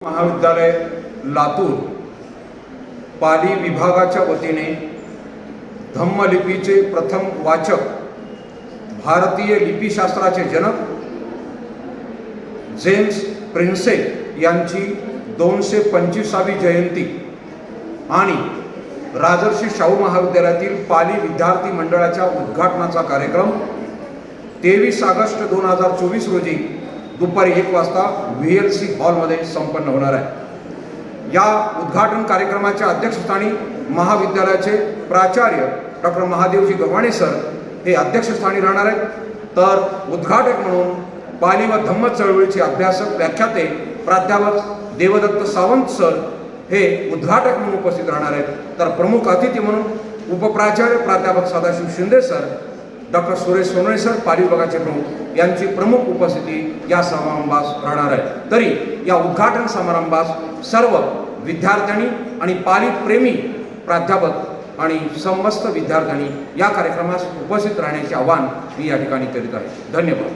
महाविद्यालय लातूर पाली विभागाच्या वतीने धम्मलिपीचे प्रथम वाचक भारतीय लिपीशास्त्राचे जनक जेम्स प्रिन्से यांची दोनशे पंचवीसावी जयंती आणि राजर्षी शाहू महाविद्यालयातील पाली विद्यार्थी मंडळाच्या उद्घाटनाचा कार्यक्रम तेवीस ऑगस्ट दोन हजार चोवीस रोजी दुपारी एक वाजता व्ही एल सी हॉलमध्ये संपन्न होणार आहे. या उद्घाटन कार्यक्रमाच्या अध्यक्षस्थानी महाविद्यालयाचे प्राचार्य डॉक्टर महादेवजी गव्हाणे सर हे अध्यक्षस्थानी राहणार आहेत. तर उद्घाटक म्हणून पाली व धम्म चळवळीचे अभ्यासक व्याख्याते प्राध्यापक देवदत्त सावंत सर हे उद्घाटक म्हणून उपस्थित राहणार आहेत. तर प्रमुख अतिथी म्हणून उपप्राचार्य प्राध्यापक Sadashiv Shinde sir doctor Suresh Sonawane sir Pali प्रमुख. यांची प्रमुख उपस्थिती या समारंभास राहणार आहे. तरी या उद्घाटन समारंभास सर्व विद्यार्थ्यांनी आणि पालीप्रेमी प्राध्यापक आणि समस्त विद्यार्थ्यांनी या कार्यक्रमास उपस्थित राहण्याचे आवाहन मी या ठिकाणी करीत आहे. धन्यवाद.